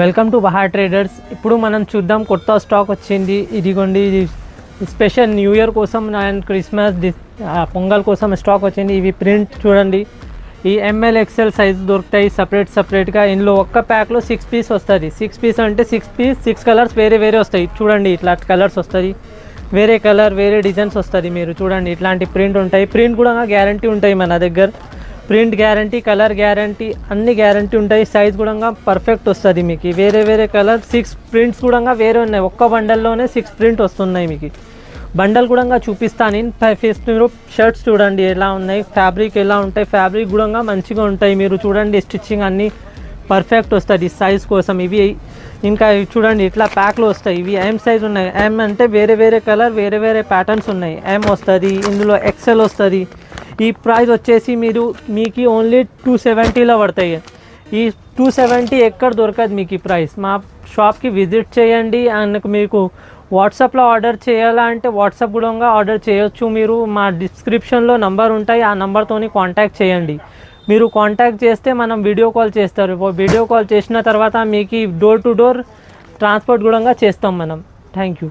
Welcome to Bahar traders. ఇప్పుడు మనం చూద్దాం కొత్త స్టాక్ వచ్చింది. ఇదిగోండి ఇది స్పెషల్ న్యూ ఇయర్ కోసం అండ్ క్రిస్మస్ పొంగల్ కోసం స్టాక్ వచ్చింది. ఇవి ప్రింట్ చూడండి. ఈ ఎంఎల్ ఎక్సెల్ సైజ్ దొరుకుతాయి. సపరేట్ సపరేట్గా ఇందులో ఒక్క ప్యాక్లో సిక్స్ పీస్ వస్తుంది. సిక్స్ పీస్ అంటే సిక్స్ పీస్ సిక్స్ కలర్స్ వేరే వేరే వస్తాయి. చూడండి ఇట్లా కలర్స్ వస్తుంది. వేరే కలర్ వేరే డిజైన్స్ వస్తుంది. మీరు చూడండి ఇట్లాంటి ప్రింట్ ఉంటాయి. ప్రింట్ కూడా గ్యారంటీ ఉంటాయి మన దగ్గర. ప్రింట్ గ్యారంటీ కలర్ గ్యారంటీ అన్ని గ్యారంటీ ఉంటాయి. సైజ్ కూడా పర్ఫెక్ట్ వస్తుంది మీకు. వేరే వేరే కలర్ సిక్స్ ప్రింట్స్ కూడా వేరే ఉన్నాయి. ఒక్క బండల్లోనే సిక్స్ ప్రింట్ వస్తున్నాయి మీకు. బండల్ కూడా చూపిస్తాను. నేను ఫేస్ మీరు షర్ట్స్ చూడండి ఎలా ఉన్నాయి. ఫ్యాబ్రిక్ ఎలా ఉంటాయి. ఫ్యాబ్రిక్ కూడా మంచిగా ఉంటాయి మీరు. చూడండి స్టిచ్చింగ్ అన్నీ పర్ఫెక్ట్ వస్తుంది సైజ్ కోసం. ఇవి ఇంకా చూడండి ఇట్లా ప్యాక్లో వస్తాయి. ఇవి ఎం సైజ్ ఉన్నాయి. ఎం అంటే వేరే వేరే కలర్ వేరే వేరే ప్యాటర్న్స్ ఉన్నాయి. ఎం వస్తుంది. ఇందులో ఎక్సెల్ వస్తుంది. ఈ ప్రైస్ వచ్చేసి మీరు మీకు ఓన్లీ టూ సెవెంటీలో పడతాయి. ఈ టూ సెవెంటీ ఎక్కడ దొరకదు మీకు ఈ ప్రైస్. మా షాప్కి విజిట్ చేయండి. అండ్ మీకు వాట్సాప్లో ఆర్డర్ చేయాలా అంటే వాట్సాప్ కూడా ఆర్డర్ చేయొచ్చు మీరు. మా డిస్క్రిప్షన్లో నంబర్ ఉంటాయి. ఆ నంబర్తోని కాంటాక్ట్ చేయండి. మీరు కాంటాక్ట్ చేస్తే మనం వీడియో కాల్ చేస్తారు. వీడియో కాల్ చేసిన తర్వాత మీకు డోర్ టు డోర్ ట్రాన్స్పోర్ట్ కూడా చేస్తాం మనం. Thank you.